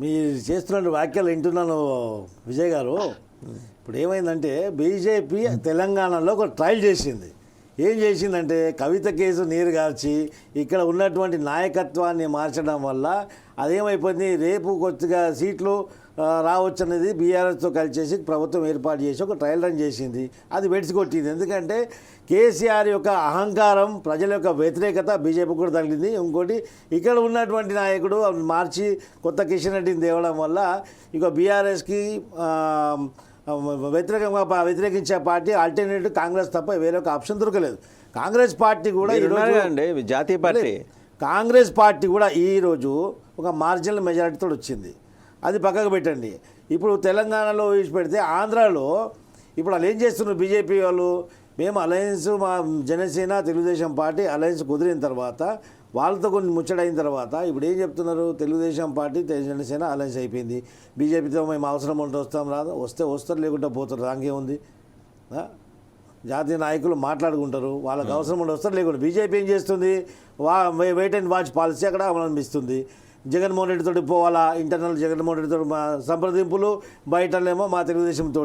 మీరు చేస్తున్న వ్యాఖ్యలు వింటున్నాను విజయ్ గారు. ఇప్పుడు ఏమైందంటే బీజేపీ తెలంగాణలో ఒక ట్రయల్ చేసింది. ఏం చేసిందంటే కవిత కేసు నీరు గార్చి ఇక్కడ ఉన్నటువంటి నాయకత్వాన్ని మార్చడం వల్ల అదేమైపోయింది రేపు కొద్దిగా సీట్లు రావచ్చు అనేది బీఆర్ఎస్తో కలిసేసి ప్రభుత్వం ఏర్పాటు చేసి ఒక ట్రయల్ రన్ చేసింది. అది వెడిసికొట్టింది ఎందుకంటే కేసీఆర్ యొక్క అహంకారం ప్రజల యొక్క వ్యతిరేకత బీజేపీ కూడా తగిలింది. ఇంకోటి ఇక్కడ ఉన్నటువంటి నాయకుడు మార్చి కొత్త కిషన్ రెడ్డిని తేవడం వల్ల ఇక బీఆర్ఎస్కి వ్యతిరేకంగా వ్యతిరేకించే పార్టీ ఆల్టర్నేటివ్ కాంగ్రెస్ తప్ప వేరే ఒక ఆప్షన్ దొరకలేదు. కాంగ్రెస్ పార్టీ కూడా ఈరోజు జాతీయ పార్టీ? కాంగ్రెస్ పార్టీ కూడా ఈరోజు ఒక మార్జినల్ మెజారిటీతో వచ్చింది. అది పక్కకు పెట్టండి. ఇప్పుడు తెలంగాణలో వేసి పెడితే ఆంధ్రాలో ఇప్పుడు వాళ్ళు ఏం చేస్తున్నారు బీజేపీ వాళ్ళు? మేము అలయన్స్ మా జనసేన తెలుగుదేశం పార్టీ అలయన్స్ కుదిరిన తర్వాత వాళ్ళతో కొన్ని ముచ్చటైన తర్వాత ఇప్పుడు ఏం చెప్తున్నారు? తెలుగుదేశం పార్టీ జనసేన అలయన్స్ అయిపోయింది. బీజేపీతో మేము అవసరం ఉంటే వస్తాం రాదు వస్తే వస్తారు లేకుంటే పోతారు దానికే ఉంది. ఆ? జాతీయ నాయకులు మాట్లాడుకుంటారు వాళ్ళకి అవసరం ఉండి వస్తారు లేకుండా బీజేపీ ఏం చేస్తుంది? వా వెయిట్ అండ్ వాచ్ పాలసీ అక్కడ అవలంబిస్తుంది జగన్మోహన్ రెడ్డితో పోవాలా? ఇంటర్నల్ జగన్మోహన్ రెడ్డితో మా సంప్రదింపులు బయటనేమో మా తెలుగుదేశంతో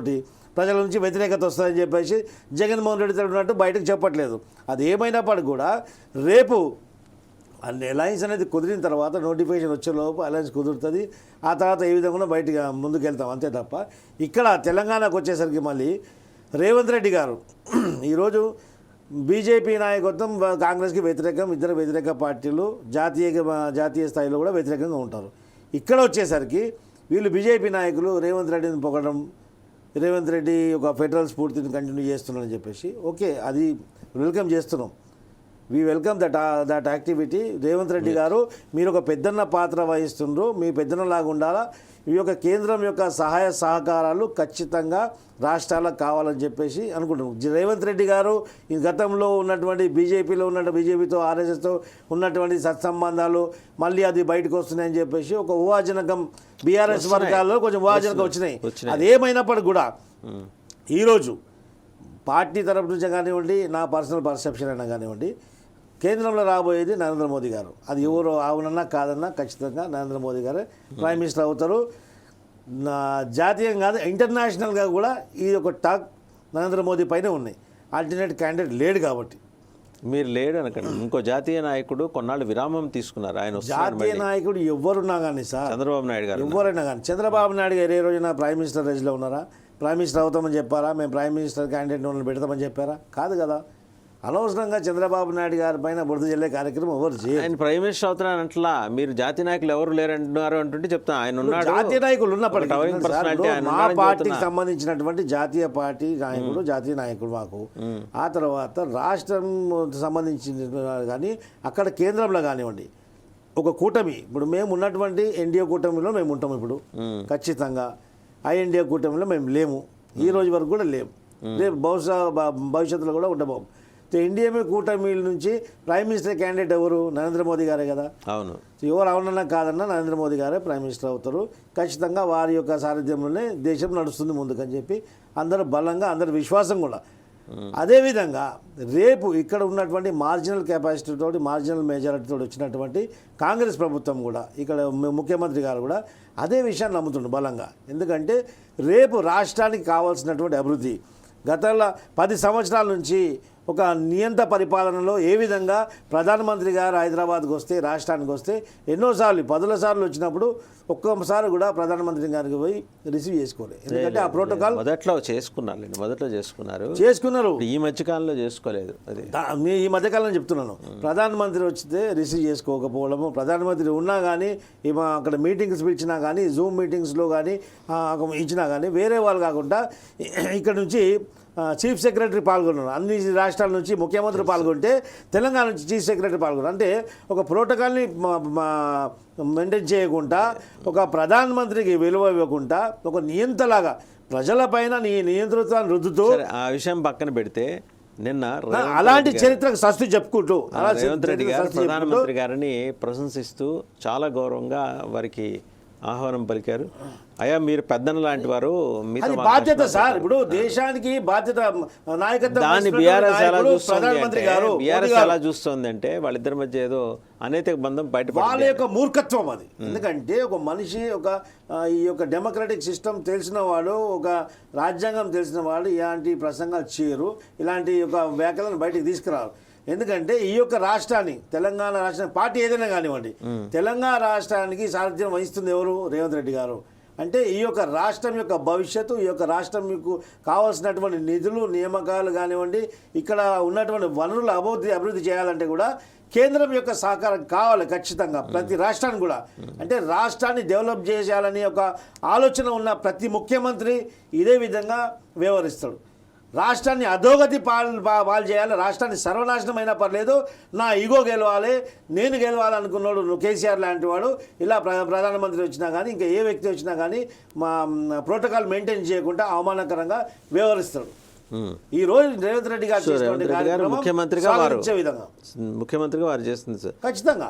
ప్రజల నుంచి వ్యతిరేకత వస్తుందని చెప్పేసి జగన్మోహన్ రెడ్డితో ఉన్నట్టు బయటకు చెప్పట్లేదు. అది ఏమైనప్పటికీ కూడా రేపు అలయన్స్ అనేది కుదిరిన తర్వాత నోటిఫికేషన్ వచ్చేలోపు అలయన్స్ కుదురుతుంది. ఆ తర్వాత ఏ విధంగా బయటికి ముందుకు వెళ్తాం అంతే తప్ప. ఇక్కడ తెలంగాణకు వచ్చేసరికి మళ్ళీ రేవంత్ రెడ్డి గారు ఈరోజు బీజేపీ నాయకత్వం కాంగ్రెస్కి వ్యతిరేకం ఇద్దరు వ్యతిరేక పార్టీలు జాతీయ జాతీయ స్థాయిలో కూడా వ్యతిరేకంగా ఉంటారు. ఇక్కడ వచ్చేసరికి వీళ్ళు బీజేపీ నాయకులు రేవంత్ రెడ్డిని పొగడం రేవంత్ రెడ్డి ఒక ఫెడరల్ స్ఫూర్తిని కంటిన్యూ చేస్తున్నారని చెప్పేసి ఓకే అది వెల్కమ్ చేస్తున్నాం. We welcome that that activity. Revanth Reddy garu మీరు ఒక పెద్దన్న పాత్ర వహిస్తుండ్రు మీ పెద్దన్నలాగా ఉండాలా? ఈ యొక్క కేంద్రం యొక్క సహాయ సహకారాలు ఖచ్చితంగా రాష్ట్రాలకు కావాలని చెప్పేసి అనుకుంటున్నాం రేవంత్ రెడ్డి గారు ఈ గతంలో ఉన్నటువంటి బీజేపీలో ఉన్న బీజేపీతో ఆర్ఎస్ఎస్తో ఉన్నటువంటి సత్సంబంధాలు మళ్ళీ అది బయటకు వస్తున్నాయని చెప్పేసి ఒక ఊహాజనకం బీఆర్ఎస్. వర్గాల్లో కొంచెం ఊహాజనకం వచ్చినాయి వచ్చినాయి. అది ఏమైనప్పటికీ కూడా ఈరోజు పార్టీ తరపు నుంచి కానివ్వండి నా పర్సనల్ పర్సెప్షన్ అయినా కానివ్వండి కేంద్రంలో రాబోయేది నరేంద్ర మోదీ గారు. అది ఎవరు అవునన్నా కాదన్నా ఖచ్చితంగా నరేంద్ర మోదీ గారే ప్రైమ్ మినిస్టర్ అవుతారు. నా జాతీయం కాదు ఇంటర్నేషనల్గా కూడా ఈ యొక్క టాక్ నరేంద్ర మోదీ పైనే ఉన్నాయి. ఆల్టర్నేట్ క్యాండిడేట్ లేడు కాబట్టి. మీరు లేడు అనకండి. ఇంకో జాతీయ నాయకుడు కొన్నాళ్ళు విరామం తీసుకున్నారు. ఆయన జాతీయ. నాయకుడు ఎవరున్నా కానీ సార్ చంద్రబాబు నాయుడు గారు ఎవరైనా కానీ చంద్రబాబు నాయుడు గారు ఏ రోజున ప్రైమ్ మినిస్టర్ రేజ్లో ఉన్నారా? ప్రైమ్ మినిస్టర్ అవుతామని చెప్పారా? మేము ప్రైమ్ మినిస్టర్ క్యాండిడేట్ వాళ్ళని పెడతామని చెప్పారా? కాదు కదా. అనవసరంగా చంద్రబాబు నాయుడు గారి పైన బురద జల్లే కార్యక్రమం ఎవరు చేయరు. ఆయన ప్రైమ్ మినిస్టర్ అవుతున్నారంటలా మీరు జాతీయ నాయకులు ఎవరు లేరంటున్నారు అంటుంటే చెప్తా ఆయన ఉన్నాడు. జాతీయ నాయకులు ఉన్నప్పటికీ మా పార్టీకి. సంబంధించినటువంటి జాతీయ పార్టీ నాయకుడు జాతీయ నాయకుడు మాకు. ఆ తర్వాత రాష్ట్రం సంబంధించిన కానీ అక్కడ కేంద్రంలో కానివ్వండి. ఒక కూటమి. ఇప్పుడు మేము ఉన్నటువంటి ఎన్డీఏ కూటమిలో మేము ఉంటాం ఇప్పుడు. ఖచ్చితంగా. ఆ ఎన్డీఏ కూటమిలో మేము లేము. ఈ రోజు వరకు కూడా లేము. రేపు బహుశా భవిష్యత్తులో కూడా ఉండబోము. ఎన్డీఏ కూటమి నుంచి ప్రైమ్ మినిస్టర్ క్యాండిడేట్ ఎవరు? నరేంద్ర మోదీ గారే కదా. అవును. ఎవరు అవునన్నా కాదన్నా నరేంద్ర మోదీ గారే ప్రైమ్ మినిస్టర్ అవుతారు. ఖచ్చితంగా వారి యొక్క సారథ్యంలోనే దేశం నడుస్తుంది ముందుకని చెప్పి అందరూ బలంగా అందరి విశ్వాసం కూడా. అదేవిధంగా రేపు ఇక్కడ ఉన్నటువంటి మార్జినల్ కెపాసిటీ తోటి మార్జినల్ మెజారిటీతో వచ్చినటువంటి కాంగ్రెస్ ప్రభుత్వం కూడా ఇక్కడ ముఖ్యమంత్రి గారు కూడా అదే విషయాన్ని నమ్ముతుండు బలంగా. ఎందుకంటే రేపు రాష్ట్రానికి కావాల్సినటువంటి అభివృద్ధి గతంలో పది సంవత్సరాల నుంచి ఒక నియంత పరిపాలనలో ఏ విధంగా ప్రధానమంత్రి గారు హైదరాబాద్కి వస్తే రాష్ట్రానికి వస్తే ఎన్నోసార్లు పదుల సార్లు వచ్చినప్పుడు ఒక్కొక్కసారి కూడా ప్రధానమంత్రి గారికి పోయి రిసీవ్ చేసుకోలేదు ఎందుకంటే ఆ ప్రోటోకాల్ మొదట్లో చేసుకున్నారు మొదట్లో చేసుకున్నారు. చేసుకున్నారు. ఈ మధ్యకాలంలో చేసుకోలేదు మీ ఈ మధ్యకాలం చెప్తున్నాను. ప్రధానమంత్రి వచ్చితే రిసీవ్ చేసుకోకపోవడము ప్రధానమంత్రి ఉన్నా కానీ అక్కడ మీటింగ్స్ పిలిచినా కానీ జూమ్ మీటింగ్స్లో కానీ ఇచ్చినా కానీ వేరే వాళ్ళు కాకుండా ఇక్కడ నుంచి చీఫ్ సెక్రటరీ పాల్గొన్నారు. అన్ని రాష్ట్రాల నుంచి ముఖ్యమంత్రి పాల్గొంటే తెలంగాణ నుంచి చీఫ్ సెక్రటరీ పాల్గొన్నారు. అంటే ఒక ప్రోటోకాల్ని మెయింటైన్ చేయకుండా ఒక ప్రధానమంత్రికి విలువ ఇవ్వకుండా ఒక నియంతలాగా ప్రజలపైన నీ నియంత్రితాన్ని రుద్దుతూ ఆ విషయం పక్కన పెడితే నిన్న అలాంటి చరిత్రకు సస్తు చెప్పుకుంటూ రేవంత్ రెడ్డి గారు ప్రధానమంత్రి గారిని ప్రశంసిస్తూ చాలా గౌరవంగా వారికి ఆహ్వానం పలికారు. అయ్యా మీరు పెద్దన లాంటి వారు అది బాధ్యత సార్. ఇప్పుడు దేశానికి బాధ్యత నాయకత్వం దాన్ని బీఆర్ఎస్ ఎలా చూస్తుంది గారు బీఆర్ఎస్. ఎలా చూస్తుంది అంటే వాళ్ళిద్దరి మధ్య ఏదో అనైతిక బంధం వాళ్ళ బయటపడింది యొక్క మూర్ఖత్వం అది. ఎందుకంటే ఒక మనిషి ఒక ఈ యొక్క డెమోక్రటిక్ సిస్టమ్ తెలిసిన వాడు ఒక రాజ్యాంగం తెలిసిన వాడు ఇలాంటి ప్రసంగాలు చేయరు ఇలాంటి యొక్క వ్యాఖ్యలను బయటికి తీసుకురారు. ఎందుకంటే ఈ యొక్క రాష్ట్రాన్ని తెలంగాణ రాష్ట్రం పార్టీ ఏదైనా కానివ్వండి తెలంగాణ రాష్ట్రానికి సారథ్యం వహిస్తుంది ఎవరు? రేవంత్ రెడ్డి గారు. అంటే ఈ యొక్క రాష్ట్రం యొక్క భవిష్యత్తు ఈ యొక్క రాష్ట్రం మీకు కావాల్సినటువంటి నిధులు నియామకాలు కానివ్వండి ఇక్కడ ఉన్నటువంటి వనరుల అభివృద్ధి అభివృద్ధి చేయాలంటే కూడా కేంద్రం యొక్క సహకారం కావాలి ఖచ్చితంగా ప్రతి రాష్ట్రానికి కూడా. అంటే రాష్ట్రాన్ని డెవలప్ చేయాలని ఒక ఆలోచన ఉన్న ప్రతి ముఖ్యమంత్రి ఇదే విధంగా వ్యవహరిస్తాడు. రాష్ట్రాన్ని అధోగతి పాలు పాలు చేయాలి రాష్ట్రాన్ని సర్వనాశనం అయినా పర్లేదు. నా ఈగో గెలవాలి నేను గెలవాలనుకున్నాడు కేసీఆర్ లాంటి వాడు. ఇలా ప్ర ప్రధానమంత్రి వచ్చినా కానీ ఇంకా ఏ వ్యక్తి వచ్చినా కానీ మా ప్రోటోకాల్ మెయింటైన్ చేయకుండా అవమానకరంగా వ్యవహరిస్తాడు. ఈ రోజు రేవంత్ రెడ్డి గారు ముఖ్యమంత్రిగా వారు విధంగా. ముఖ్యమంత్రిగా వారు చేస్తుంది సార్. ఖచ్చితంగా.